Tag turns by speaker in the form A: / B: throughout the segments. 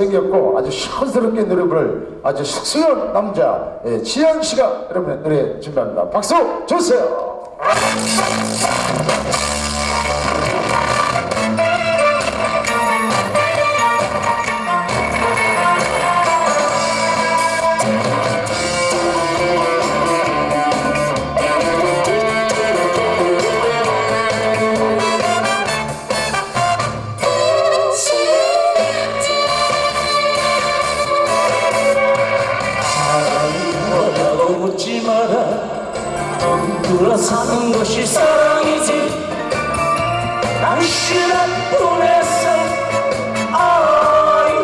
A: 생겼고 아주 시원스럽게 노래 부를 아주 쑥스러운 남자 예, 지현 씨가 여러분의 노래 준비합니다. 박수 주세요.
B: 묻지 마라. 사는 것이 사랑이지. 당신은 보냈어 아이들을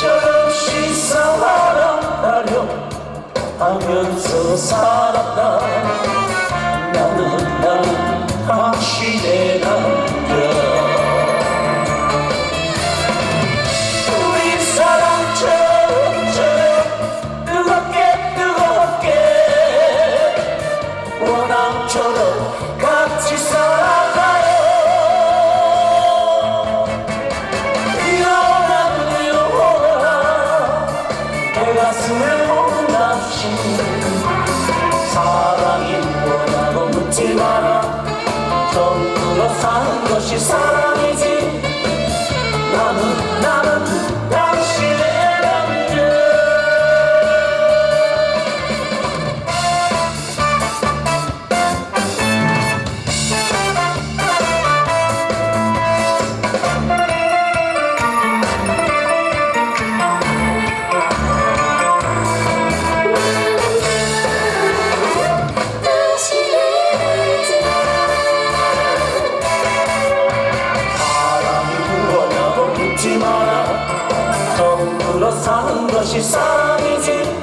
B: 저없이 사랑하려 하면서 살 사랑이 뭐라고 묻지 마라. 정들어 사는 것이 사랑이지. 나는 나는 정들어 사는 것이 사랑이지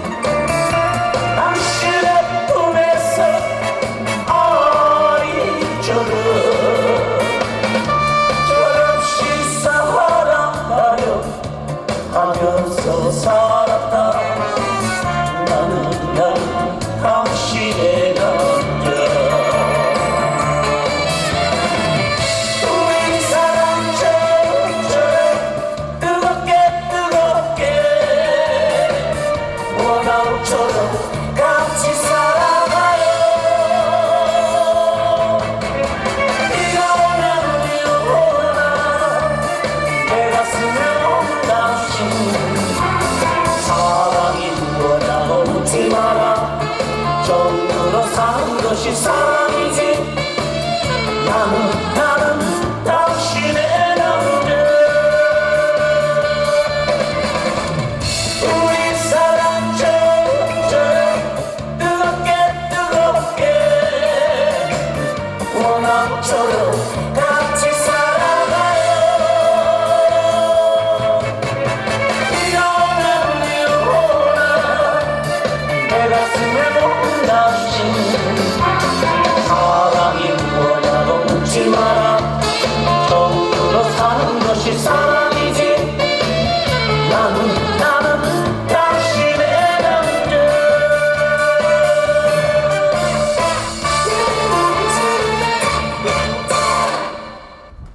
B: 사랑이지. 나는 당신의 남자. 우리 사랑처럼 뜨겁게 뜨겁게. 원앙처럼